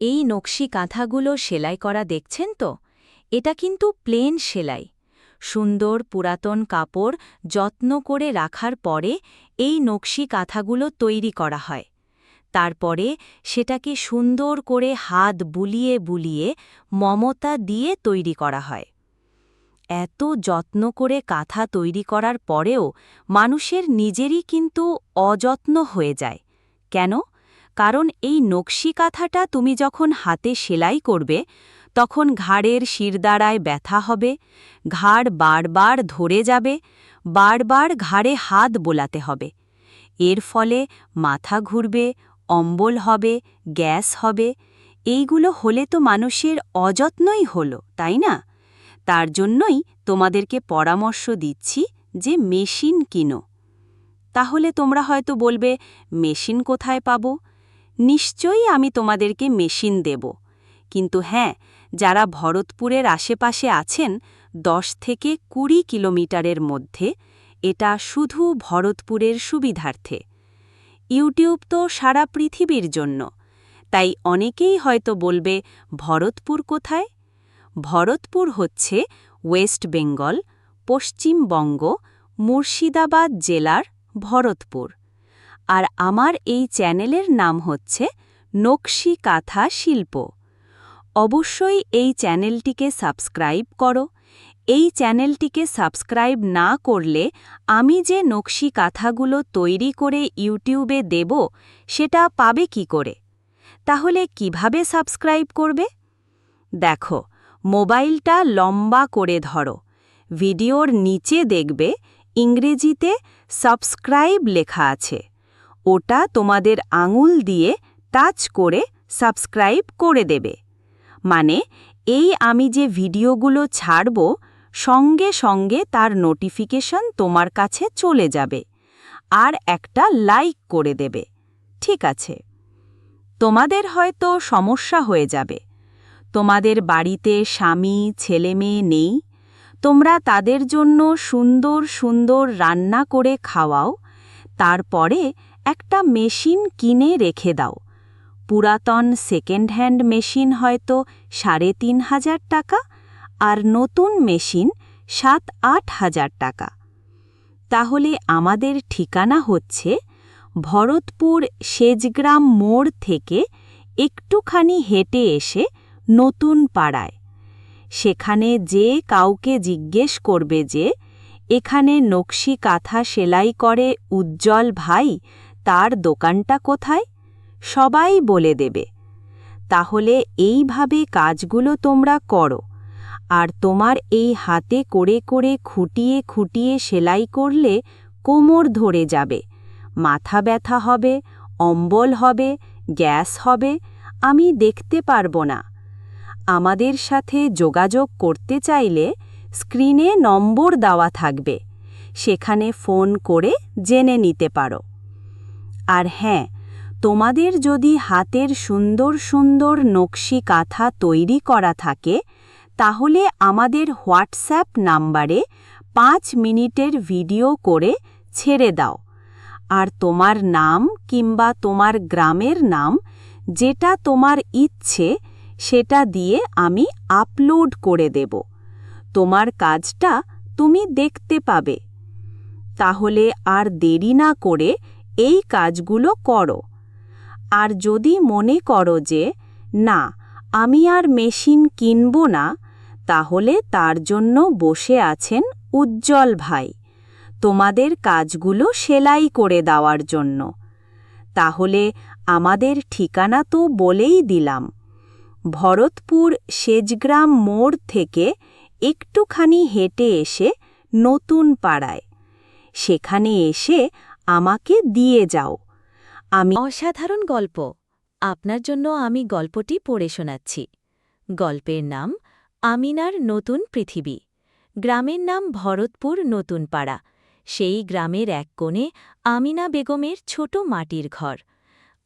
এই নকশি কাঁথাগুলো সেলাই করা দেখছেন তো? এটা কিন্তু প্লেন সেলাই। সুন্দর পুরাতন কাপড় যত্ন করে রাখার পরে এই নকশি কাঁথাগুলো তৈরি করা হয়। তারপরে সেটাকে সুন্দর করে হাত বুলিয়ে বুলিয়ে মমতা দিয়ে তৈরি করা হয়। এত যত্ন করে কাঁথা তৈরি করার পরেও মানুষের নিজেরই কিন্তু অযত্ন হয়ে যায়। কেন? কারণ এই নকশি কাঁথাটা তুমি যখন হাতে সেলাই করবে, তখন ঘাড়ের শিরদাঁড়ায় ব্যথা হবে, ঘাড় বারবার ধরে যাবে, বারবার ঘাড়ে হাত বোলাতে হবে। এর ফলে মাথা ঘুরবে, অম্বল হবে, গ্যাস হবে। এইগুলো হলে তো মানুষের অযত্নই হলো, তাই না? তার জন্যই তোমাদেরকে পরামর্শ দিচ্ছি যে মেশিন কিনো। তাহলে তোমরা হয়তো বলবে, মেশিন কোথায় পাব? নিশ্চয়ই আমি তোমাদেরকে মেশিন দেব। কিন্তু হ্যাঁ যারা ভরতপুরের আশেপাশে আছেন, দশ থেকে কুড়ি কিলোমিটারের মধ্যে, এটা শুধু ভরতপুরের সুবিধার্থে। ইউটিউব তো সারা পৃথিবীর জন্য। তাই অনেকেই হয়তো বলবে, ভরতপুর কোথায়? ভরতপুর হচ্ছে ওয়েস্ট বেঙ্গল, পশ্চিমবঙ্গ, মুর্শিদাবাদ জেলার ভরতপুর। আর আমার এই চ্যানেলের নাম হচ্ছে নকশি কাঁথা শিল্প। অবশ্যই এই চ্যানেলটিকে সাবস্ক্রাইব করো। এই চ্যানেলটিকে সাবস্ক্রাইব না করলে আমি যে নকশি কাঁথাগুলো তৈরি করে ইউটিউবে দেব, সেটা পাবে কি করে? তাহলে কীভাবে সাবস্ক্রাইব করবে? দেখো, মোবাইলটা লম্বা করে ধরো। ভিডিওর নিচে দেখবে ইংরেজিতে সাবস্ক্রাইব লেখা আছে। ওটা তোমাদের আঙুল দিয়ে টাচ করে সাবস্ক্রাইব করে দেবে। মানে এই আমি যে ভিডিওগুলো ছাড়ব, সঙ্গে সঙ্গে তার নোটিফিকেশন তোমার কাছে চলে যাবে আর একটা লাইক করে দেবে। ঠিক আছে? তোমাদের হয়তো সমস্যা হয়ে যাবে। তোমাদের বাড়িতে স্বামী, ছেলেমেয়ে নেই। তোমরা তাদের জন্য সুন্দর সুন্দর রান্না করে খাওয়াও। তারপরে একটা মেশিন কিনে রেখে দাও। পুরাতন সেকেন্ড হ্যান্ড মেশিন হয়তো সাড়ে তিন হাজার টাকা, আর নতুন মেশিন সাত আট হাজার টাকা। তাহলে আমাদের ঠিকানা হচ্ছে ভরতপুর সেজগ্রাম মোড় থেকে একটুখানি হেঁটে এসে নতুন পাড়ায়। সেখানে যে কাউকে জিজ্ঞেস করবে যে, এখানে নকশি কাঁথা সেলাই করে উজ্জ্বল ভাই তার দোকানটা কোথায়? সবাই বলে দেবে। তাহলে এইভাবে কাজগুলো তোমরা করো। আর তোমার এই হাতে করে করে খুঁটিয়ে খুঁটিয়ে সেলাই করলে কোমর ধরে যাবে। মাথা ব্যথা হবে, অম্বল হবে, গ্যাস হবে, আমি দেখতে পারব না। আমাদের সাথে যোগাযোগ করতে চাইলে স্ক্রিনে নম্বর দেওয়া থাকবে। সেখানে ফোন করে জেনে নিতে পারো। আর হ্যাঁ তোমাদের যদি হাতের সুন্দর সুন্দর নকশি কাঁথা তৈরি করা থাকে, তাহলে আমাদের হোয়াটসঅ্যাপ নাম্বারে পাঁচ মিনিটের ভিডিও করে ছেড়ে দাও। আর তোমার নাম কিংবা তোমার গ্রামের নাম, যেটা তোমার ইচ্ছে, সেটা দিয়ে আমি আপলোড করে দেব। তোমার কাজটা তুমি দেখতে পাবে। তাহলে আর দেরি না করে এই কাজগুলো করো। আর যদি মনে করো যে, না, আমি আর মেশিন কিনব না, তাহলে তার জন্য বসে আছেন উজ্জ্বল ভাই। তোমাদের কাজগুলো সেলাই করে দেওয়ার জন্য। তাহলে আমাদের ঠিকানা তো বলেই দিলাম। ভরতপুর সেজগ্রাম মোড় থেকে একটুখানি হেঁটে এসে নতুন পাড়ায়। সেখানে এসে আমাকে দিয়ে যাও। আমি অসাধারণ গল্প। আপনার জন্য আমি গল্পটি পড়ে শোনাচ্ছি। গল্পের নাম আমিনার নতুন পৃথিবী। গ্রামের নাম ভরতপুর নতুন পাড়া। সেই গ্রামের এক কোণে আমিনা বেগমের ছোট মাটির ঘর।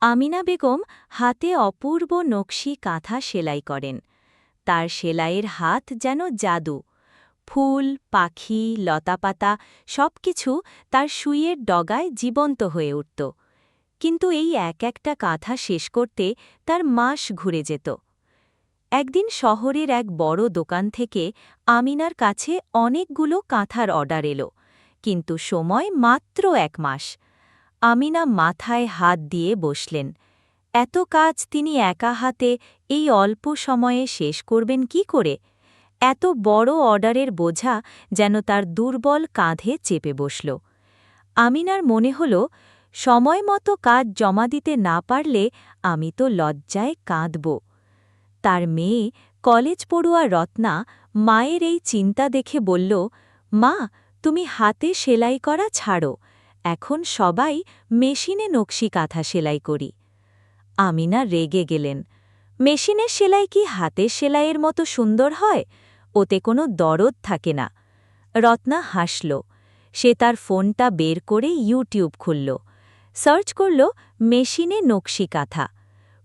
আমিনা বেগম হাতে অপূর্ব নকশি কাঁথা সেলাই করেন। তার সেলাইয়ের হাত যেন জাদু। ফুল, পাখি, লতাপাতা সবকিছু তার সুইয়ের ডগায় জীবন্ত হয়ে উঠত। কিন্তু এই এক একটা কাঁথা শেষ করতে তার মাস ঘুরে যেত। একদিন শহরের এক বড় দোকান থেকে আমিনার কাছে অনেকগুলো কাঁথার অর্ডার এলো, কিন্তু সময় মাত্র এক মাস। আমিনা মাথায় হাত দিয়ে বসলেন, এত কাজ তিনি একা হাতে এই অল্প সময়ে শেষ করবেন কি করে? এত বড় অর্ডারের বোঝা যেন তার দুর্বল কাঁধে চেপে বসল। আমিনার মনে হল, সময় মতো কাজ জমা দিতে না পারলে আমি তো লজ্জায় কাঁদব। তার মেয়ে, কলেজ পড়ুয়া রত্না, মায়ের এই চিন্তা দেখে বলল, মা, তুমি হাতে সেলাই করা ছাড়ো, এখন সবাই মেশিনে নকশি কাঁথা সেলাই করি। আমিনা রেগে গেলেন, মেশিনের সেলাই কি হাতের সেলাইয়ের মতো সুন্দর হয়? ওতে কোনো দরদ থাকে না। রত্না হাসল। সে তার ফোনটা বের করে ইউটিউব খুলল। সার্চ করল, মেশিনে নকশি কাঁথা।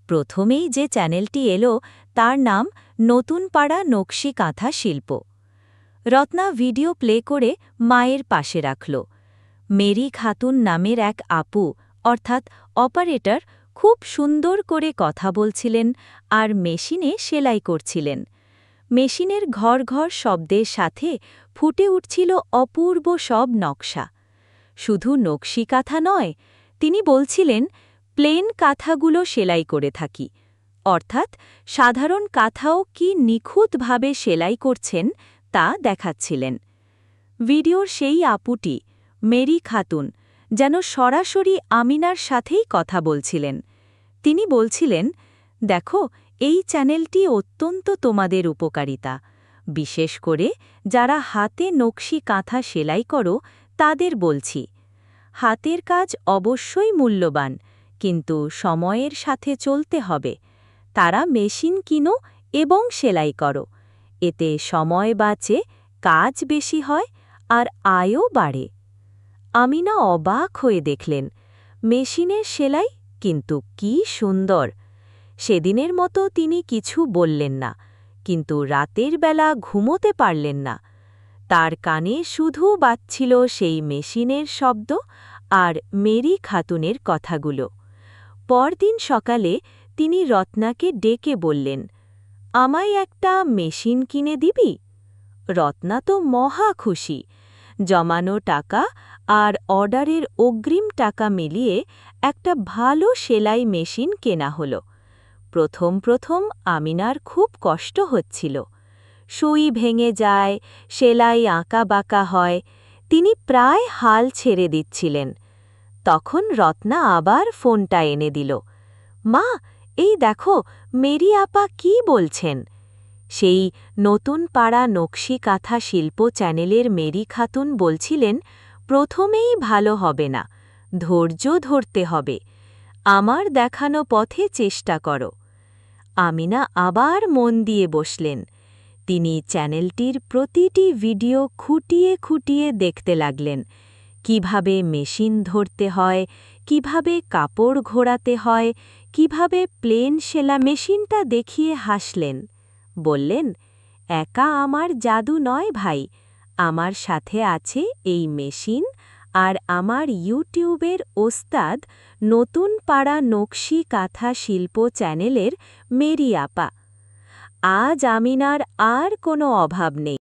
প্রথমেই যে চ্যানেলটি এলো, তার নাম নতুন পাড়া নকশি কাঁথা শিল্প। রত্না ভিডিও প্লে করে মায়ের পাশে রাখল। মেরি খাতুন নামের এক আপু, অর্থাৎ অপারেটর, খুব সুন্দর করে কথা বলছিলেন আর মেশিনে সেলাই করছিলেন। মেশিনের ঘর ঘর শব্দের সাথে ফুটে উঠছিল অপূর্ব সব নকশা। শুধু নকশি কাঁথা নয়, তিনি বলছিলেন, প্লেন কাঁথাগুলো সেলাই করে থাকি। অর্থাৎ, সাধারণ কাঁথাও কি নিখুঁতভাবে সেলাই করছেন তা দেখাচ্ছিলেন। ভিডিওর সেই আপুটি, মেরি খাতুন, যেন সরাসরি আমিনার সাথেই কথা বলছিলেন। তিনি বলছিলেন, দেখো এই চ্যানেলটি অত্যন্ত তোমাদের উপকারিতা। বিশেষ করে যারা হাতে নকশি কাঁথা সেলাই করো, তাদের বলছি, হাতের কাজ অবশ্যই মূল্যবান, কিন্তু সময়ের সাথে চলতে হবে। তারা মেশিন কিনো এবং সেলাই করো। এতে সময় বাঁচে, কাজ বেশি হয়, আর আয়ও বাড়ে। আমিনা অবাক হয়ে দেখলেন, মেশিনের সেলাই কিন্তু কি সুন্দর! সেদিনের মতো তিনি কিছু বললেন না, কিন্তু রাতের বেলা ঘুমোতে পারলেন না। তার কানে শুধু বাজছিল সেই মেশিনের শব্দ আর মেরি খাতুনের কথাগুলো। পরদিন সকালে তিনি রত্নাকে ডেকে বললেন, আমায় একটা মেশিন কিনে দিবি? রত্না তো মহা খুশি। জমানো টাকা আর অর্ডারের অগ্রিম টাকা মিলিয়ে একটা ভালো সেলাই মেশিন কেনা হলো। প্রথম প্রথম আমিনার খুব কষ্ট হচ্ছিল। সুই ভেঙে যায়, সেলাই আঁকা বাঁকা হয়, তিনি প্রায় হাল ছেড়ে দিচ্ছিলেন। তখন রত্না আবার ফোনটা এনে দিল, মা, এই দেখো, মেরি আপা কি বলছেন? সেই নতুন পাড়া নকশি কাঁথা শিল্প চ্যানেলের মেরি খাতুন বলছিলেন, প্রথমেই ভালো হবে না, ধৈর্য ধরতে হবে। আমার দেখানো পথে চেষ্টা করো। আমিনা আবার মন দিয়ে বসলেন। তিনি চ্যানেলটির প্রতিটি ভিডিও খুঁটিয়ে খুঁটিয়ে দেখতে লাগলেন। কীভাবে মেশিন ধরতে হয়, কীভাবে কাপড় ঘোরাতে হয়, কীভাবে প্লেন সেলা মেশিনটা দেখিয়ে হাসলেন। বললেন, একা আমার জাদু নয় ভাই, আমার সাথে আছে এই মেশিন আর আমার ইউটিউবের ওস্তাদ নতুন পাড়া নকশি কাঁথা শিল্প চ্যানেলের মেরিয়াপা। আজ আমিনার আর কোনো অভাব নেই।